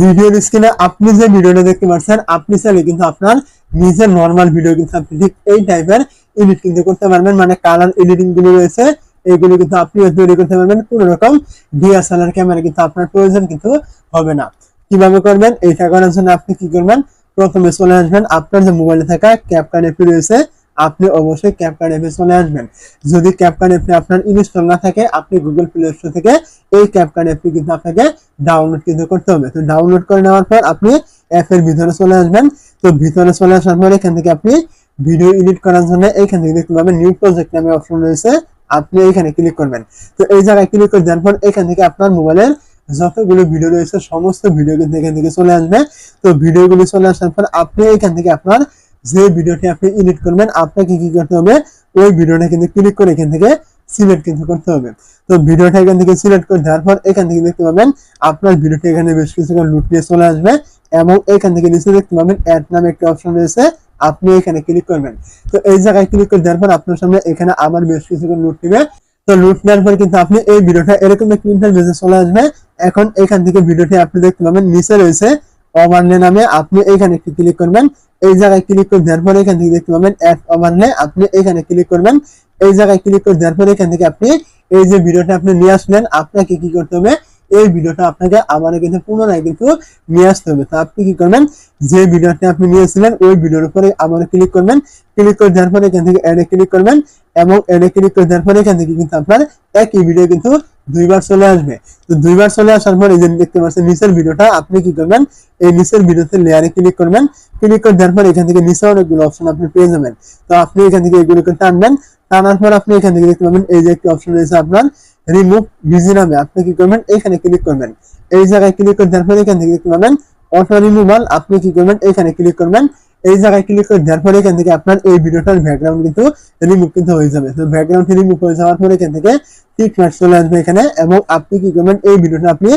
ভিডিওর স্ক্রিনে আপনি যে ভিডিওটা দেখতে পাচ্ছেন, আপনি চাইলে কিন্তু আপনার নিজের নর্মাল ভিডিও কিন্তু আপনি ঠিক এই টাইপের এডিট কিন্তু করতে পারবেন। মানে কালার এডিটিংগুলো রয়েছে এইগুলো কিন্তু আপনি তৈরি করতে পারবেন। কোনো রকম ডিএসএলআর ক্যামেরা কিন্তু আপনার প্রয়োজন কিন্তু হবে না। কীভাবে করবেন? এইটা করার জন্য আপনি কি করবেন? প্রথমে চলে আসবেন। আপনার যে মোবাইলে থাকা ক্যাপকার্ড অ্যাপটি রয়েছে আপনি অবশ্যই ক্যাপকার্ড অ্যাপে চলে আসবেন। যদি ক্যাপকার্ড অ্যাপটি আপনার ইনস্টল না থাকে, আপনি গুগল প্লে স্টোর থেকে এই ক্যাপকার্ড অ্যাপটি কিন্তু আপনাকে ডাউনলোড কিন্তু করতে হবে। তো ডাউনলোড করে নেওয়ার পর আপনি অ্যাপের ভিতরে চলে আসবেন। তো ভিতরে চলে আসার পর এখান থেকে আপনি ভিডিও এডিট করার জন্য এইখান থেকে দেখতে পাবেন নিউ প্রজেক্ট নামে অপশন রয়েছে। আপনি এখানে ক্লিক করবেন। তো এই জায়গায় ক্লিক করে দেওয়ার পর এখান থেকে আপনার মোবাইলের যতগুলো ভিডিও রয়েছে, সমস্ত ভিডিও কিন্তু এখান থেকে চলে আসবে। তো ভিডিওগুলি চলে আসার পর আপনি এখান থেকে আপনার যে ভিডিওটি আপনি এডিট করবেন, আপনাকে কি করতে হবে? ওই ভিডিওটা কিন্তু ক্লিক করে এখান থেকে সিলেক্ট কিন্তু করতে হবে। তো ভিডিওটা এখান থেকে সিলেক্ট করে দেওয়ার পর এখান থেকে দেখতে পাবেন, আপনার ভিডিওটি এখানে বেশ কিছুক্ষণ লুট নিয়ে চলে আসবে এবং এখান থেকে নিচে দেখতে পাবেন অ্যাড নামে একটা অপশন রয়েছে, আপনি এখানে ক্লিক করবেন। তো এই জায়গায় ক্লিক করে দেওয়ার পর আপনার সামনে এখানে আবার বেশ কিছুক্ষণ লুট নিবে তো লুট নেওয়ার পর কিন্তু আপনি এই ভিডিওটা এরকম একটা ইন্টারভিউতে চলে আসবে। এখন এখান থেকে ভিডিওটি আপনি দেখতে পাবেন, নিচে রয়েছে ওভারলে নামে আপনি এখানে একটি ক্লিক করবেন। এই জায়গায় ক্লিক করে দেওয়ার পরে এখান থেকে দেখতে পাবেন অ্যাপ অমান্য। আপনি এখানে ক্লিক করবেন। এই জায়গায় ক্লিক করে দেওয়ার পরে এখান থেকে আপনি এই যে ভিডিওটা আপনি নিয়ে আসলেন, আপনাকে কি করতে হবে? এই ভিডিওটা আপনাকে আবার কিন্তু পুনরায় কিন্তু নিয়ে আসতে হবে। তো আপনি কি করবেন? যে ভিডিওটা আপনি নিয়েছিলেন, ওই ভিডিওর উপরে আবার ক্লিক করবেন। ক্লিক করে দেওয়ার পরে এখান থেকে অ্যাডে ক্লিক করবেন এবং অ্যাডে ক্লিক করে দেওয়ার পরে এখান থেকে কিন্তু আপনার একই ভিডিও কিন্তু দুইবার চলে আসবে। তো দুইবার চলে আসার পর এই যে দেখতে পাচ্ছেন, নিচের ভিডিওটা আপনি কি করবেন? এই নিচের ভিডিওতে লেয়ারে ক্লিক করবেন। ক্লিক করে দেওয়ার পর এখান থেকে নিচে অনেকগুলো অপশন আপনি পেয়ে যাবেন। তো আপনি এখান থেকে এগুলোকে টানবেন টানার পর আপনি এখান থেকে দেখতে পাবেন, এই যে একটি অপশন রয়েছে আপনার রিমুভ বিজি নামে। আপনি কি করবেন? এখানে ক্লিক করবেন। এই জায়গায় ক্লিক করে দেওয়ার পর এখান থেকে দেখতে পাবেন অটো রিমুভাল আপনি কি করবেন? এখানে ক্লিক করবেন। এই জায়গায় ক্লিক করে দেওয়ার পরে এখান থেকে আপনার এই ভিডিওটার ব্যাকগ্রাউন্ড কিন্তু রিমুভ কিন্তু হয়ে যাবে। তো ব্যাকগ্রাউন্ড রিমুভ হয়ে যাওয়ার পরে এখান থেকে টিক মার্ক চলে আসবে এখানে এবং আপনি কি করবেন? এই ভিডিওটা আপনি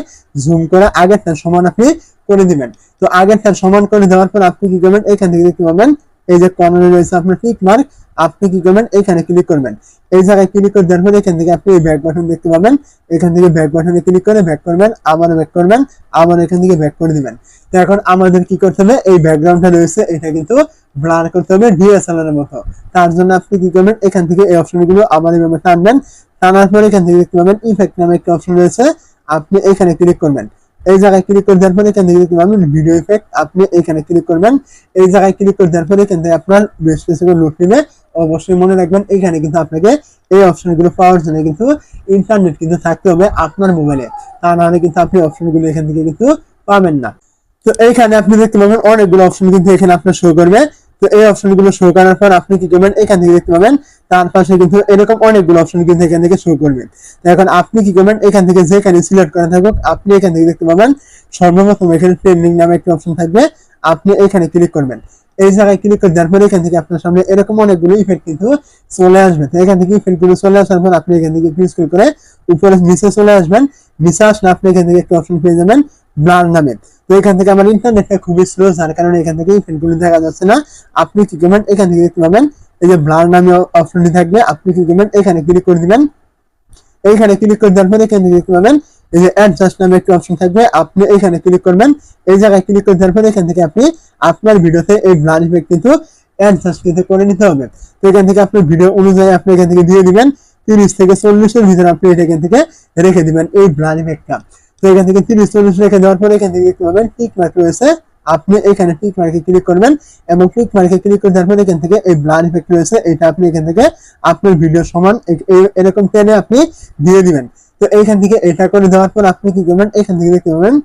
জুম করে আগের তার সমান আপনি করে দিবেন। তো আগের তার সমান করে দেওয়ার পর আপনি কি করবেন? এখান থেকে দেখতে পাবেন এই যে কর্নারে রয়েছে আপনার টিক মার্ক আপনি কি করবেন? এখানে ক্লিক করবেন। এই জায়গায় ক্লিক করে দেওয়ার পরে এখান থেকে আপনি এই ব্যাক বাটন দেখতে পাবেন। এখান থেকে ব্যাক বাটনে ক্লিক করে ব্যাক করবেন আবার ব্যাক করবেন আবার এখান থেকে ব্যাক করে দিবেন। তো এখন আমাদের কি করতে হবে? এই ব্যাকগ্রাউন্ডটা রয়েছে, এটা কিন্তু ব্লার করতে হবে ডিএসএলআর এর মতো। তার জন্য আপনি কি করবেন? এখান থেকে এই অপশনগুলো আবার এভাবে টানবেন। টানার পরে এখান থেকে দেখতে পাবেন ইফেক্ট নামে একটা অপশন রয়েছে। আপনি এখানে ক্লিক করবেন। এই জায়গায় ক্লিক করে দেওয়ার পরে এখান থেকে দেখতে পাবেন ভিডিও ইফেক্ট আপনি এখানে ক্লিক করবেন। এই জায়গায় ক্লিক করে দেওয়ার পরে এখান থেকে আপনার বেশ কিছুক্ষণ লোড নেবে। অবশ্যই মনে রাখবেন, এখানে কিন্তু আপনাকে এই অপশনগুলো পাওয়ার জন্য কিন্তু ইন্টারনেট কিন্তু থাকতে হবে আপনার মোবাইলে তা নাহলে কিন্তু আপনি অপশনগুলো এখান থেকে কিন্তু পাবেন না। তো এইখানে আপনি দেখতে পাবেন, অনেকগুলো অপশন কিন্তু এখানে আপনার শো করবে। তো এই অপশনগুলো শো করার পর আপনি কি করবেন, এখান থেকে দেখতে পাবেন তার পাশে কিন্তু এরকম অনেকগুলো অপশন কিন্তু এখান থেকে শুরু করবেন এখন আপনি কি করবেন এখান থেকে যেখানে সিলেক্ট করা থাকুক আপনি এখান থেকে দেখতে পাবেন সর্বপ্রথম এখানে ট্রেন্ডিং নামে একটা অপশন থাকবে আপনি এখানে ক্লিক করবেন এই জায়গায় ক্লিক করে দেওয়ার পরে এখান থেকে আপনার সামনে এরকম অনেকগুলো ইফেক্ট কিন্তু চলে আসবে তো এখান থেকে ইফেক্টগুলো চলে আসার পর আপনি এখান থেকে ক্লিক করে উপরে নিচে চলে আসবেন নিচে আসলে আপনি এখান থেকে একটা অপশন পেয়ে যাবেন ব্লার নামে তো এখান থেকে আমার ইন্টারনেটটা খুবই স্লো যার কারণে এখান থেকে ইফেক্টগুলো দেখা যাচ্ছে না আপনি কি করবেন এখান থেকে দেখতে পাবেন এই যে ব্লার নামে অপশনটি থাকবে, আপনি কি করবেন? এখানে ক্লিক করে দিবেন। এইখানে ক্লিক করে দেওয়ার পরে এখান দেখতে পাবেন, এই যে অ্যাডজাস্ট নামে একটা অপশন থাকবে, আপনি এখানে ক্লিক করবেন। এই জায়গায় ক্লিক করে দেওয়ার পরে এখান থেকে আপনি আপনার ভিডিওতে এই ব্লার ইফেক্ট কিন্তু অ্যাডজাস্ট কিন্তু করে নিতে হবে। তো এখান থেকে আপনি ভিডিও অনুযায়ী আপনি এখান থেকে দিয়ে দিবেন, তিরিশ থেকে চল্লিশের ভিতরে আপনি এটা এখান থেকে রেখে দিবেন এই ব্লার ইফেক্টটা তো এখান থেকে তিরিশ, চল্লিশ রেখে দেওয়ার পরে এখান থেকে দেখতে পাবেন, টিক মার্ক রয়েছে। আপনি এখানে টিক মার্কে ক্লিক করবেন এবং টিক মার্কে ক্লিক করে দেওয়ার পরে এখান থেকে এই ব্লার ইফেক্ট রয়েছে, এটা আপনি এখান থেকে আপনার ভিডিও সমান এরকম টেনে আপনি দিয়ে দিবেন। তো এইখান থেকে এটা করে দেওয়ার পর আপনি কি করবেন? এখান থেকে দেখতে পাবেন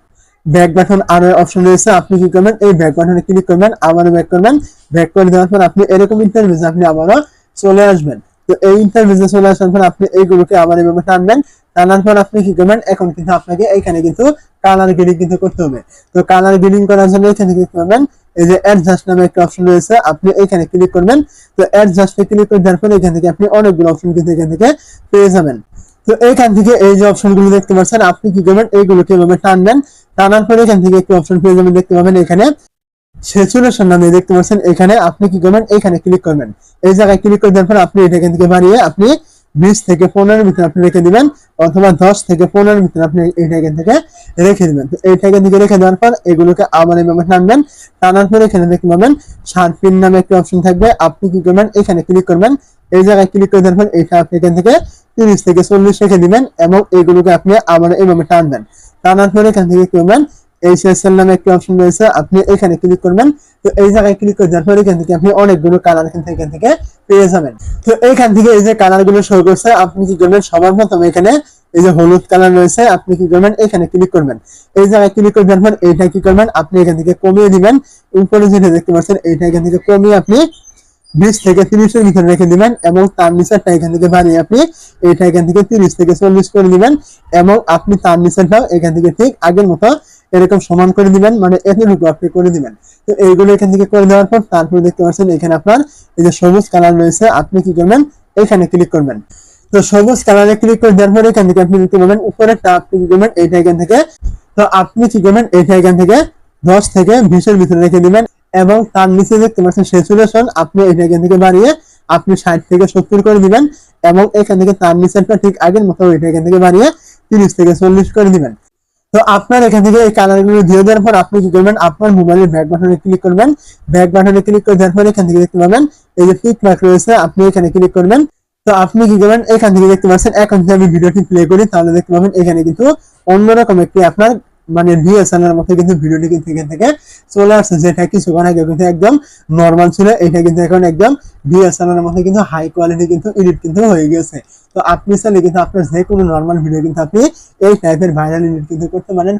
ব্যাক বাটন আরও অপশন রয়েছে, আপনি কি করবেন? এই ব্যাক বাটনে ক্লিক করবেন, আবারও ব্যাক করবেন ব্যাক করে দেওয়ার পর আপনি এরকম ইন্টারভিউতে আপনি আবারও চলে আসবেন। তো এই ইন্টারভিউতে চলে আসার পর আপনি এইগুলোকে আবার এভাবে টানবেন টানার পর আপনি কি করবেন? এখন কিন্তু আপনাকে এইখানে কিন্তু কালার গ্রেডিং কিন্তু করতে হবে। তো কালার গ্রেডিং করার জন্য এখানে ক্লিক করবেন। এই যে অ্যাডজাস্ট নামে একটা অপশন রয়েছে, আপনি এখানে ক্লিক করবেন। তো অ্যাডজাস্টে ক্লিক করে দেওয়ার পর এখান থেকে আপনি অনেকগুলো অপশন কিন্তু এখান থেকে পেয়ে যাবেন। তো এইখান থেকে এই যে অপশনগুলো দেখতে পাচ্ছেন, আপনি কি করবেন? এইগুলোকে এভাবে টানবেন? টানার পরে এখান থেকে একটি অপশন পেয়ে যাবেন, দেখতে পাবেন এখানে স্যাচুরেশন নামে দেখতে পাচ্ছেন। এখানে আপনি কি করবেন? এখানে ক্লিক করবেন। এই জায়গায় ক্লিক করে দেওয়ার পর আপনি এটা এখান থেকে বাড়িয়ে আপনি বিশ থেকে পনেরোর ভিতরে আপনি রেখে দিবেন, অথবা দশ থেকে পনেরোর ভিতরে আপনি এইটা এখান থেকে রেখে দিবেন। তো এইটা এখান থেকে রেখে দেওয়ার পর এগুলোকে আবার এইভাবে টানবেন, টানার পর এখানে দেখতে পাবেন শার্ট পিন নামে একটি অপশন থাকবে। আপনি কি করবেন? এখানে ক্লিক করবেন। এই জায়গায় ক্লিক করে দেওয়ার পর এটা আপনি এখান থেকে তিরিশ থেকে চল্লিশ রেখে দিবেন এবং এগুলোকে আপনি আবার এইভাবে টানবেন। টানার পরে এখান থেকে কি করবেন? এইচএসএল নামে একটি অপশন রয়েছে, আপনি এখানে ক্লিক করবেন। তো এই জায়গায় ক্লিক করে দেওয়ার এখান থেকে আপনি অনেকগুলো কালার এখান থেকে এখান থেকে পেয়ে যাবেন। তো থেকে এই যে শো করছে, আপনি কি করবেন? সবার এখানে এই যে হলুদ কালার রয়েছে, আপনি কি করবেন? এখানে ক্লিক করবেন। এই জায়গায় ক্লিক করে দেওয়ার পর এইটা কি করবেন? আপনি এখান থেকে কমিয়ে দিবেন। উপরে যেটা দেখতে পাচ্ছেন, এইটা এখান থেকে কমিয়ে আপনি বিশ থেকে তিরিশের ভিতরে রেখে দিবেন এবং তার নিচেরটা এখান থেকে বাড়িয়ে আপনি এটা এখান থেকে তিরিশ থেকে চল্লিশ করে দিবেন এবং আপনি তার নিচেরটাও এখান থেকে ঠিক আগের মতো এরকম সমান করে দিবেন মানে এতটুকু আপনি করে দিবেন। তো এইগুলো এখান থেকে করে দেওয়ার পর তারপর দেখতে পাচ্ছেন এখানে আপনার এই যে সবুজ কালার রয়েছে, আপনি কি করবেন? এখানে ক্লিক করবেন। তো সবুজ কালারে ক্লিক করে দেওয়ার পরে এখান থেকে আপনি দেখতে পাবেন উপরেরটা আপনি কি করবেন, এইটা এখান থেকে। তো আপনি কি করবেন, এইটা এখান থেকে দশ থেকে বিশের ভিতরে রেখে দিবেন এবং তার নিচে দেখতে পাচ্ছেন স্যাচুরেশন আপনি এটা এখান থেকে বাড়িয়ে আপনি ষাট থেকে সত্তর করে দিবেন এবং এখান থেকে তার নিচেরটা ঠিক আগের মতো এটা এখান থেকে বাড়িয়ে তিরিশ থেকে চল্লিশ করে দিবেন। তো আপনার এখান থেকে এই কালারগুলো দিয়ে দেওয়ার পর আপনি কি করবেন? আপনার মোবাইলের ব্যাক বাটনে ক্লিক করবেন। ব্যাক বাটনে ক্লিক করে দেওয়ার পর এখান থেকে দেখতে পাবেন এই যে পিক মার্ক রয়েছে, আপনি এখানে ক্লিক করবেন। তো আপনি কি করবেন? এখান থেকে দেখতে পাচ্ছেন, এখন যদি আমি ভিডিওটি প্লে করি, তাহলে দেখতে পাবেন এখানে কিন্তু অন্যরকম একটি আপনার মানে ভিএসএল এর মধ্যে কিন্তু ভিডিওটি কিন্তু এখান থেকে চলে আসছে। যেটা কিছুক্ষণ আগে কিন্তু একদম নর্মাল ছিল। এটা কিন্তু এখন একদম ভিএসএল এর মধ্যে কিন্তু হাই কোয়ালিটি কিন্তু এডিট কিন্তু হয়ে গেছে। তো আপনি চাইলে কিন্তু আপনার যে কোনো নর্মাল ভিডিও কিন্তু আপনি এই টাইপের ভাইরাল এডিট কিন্তু করতে পারেন।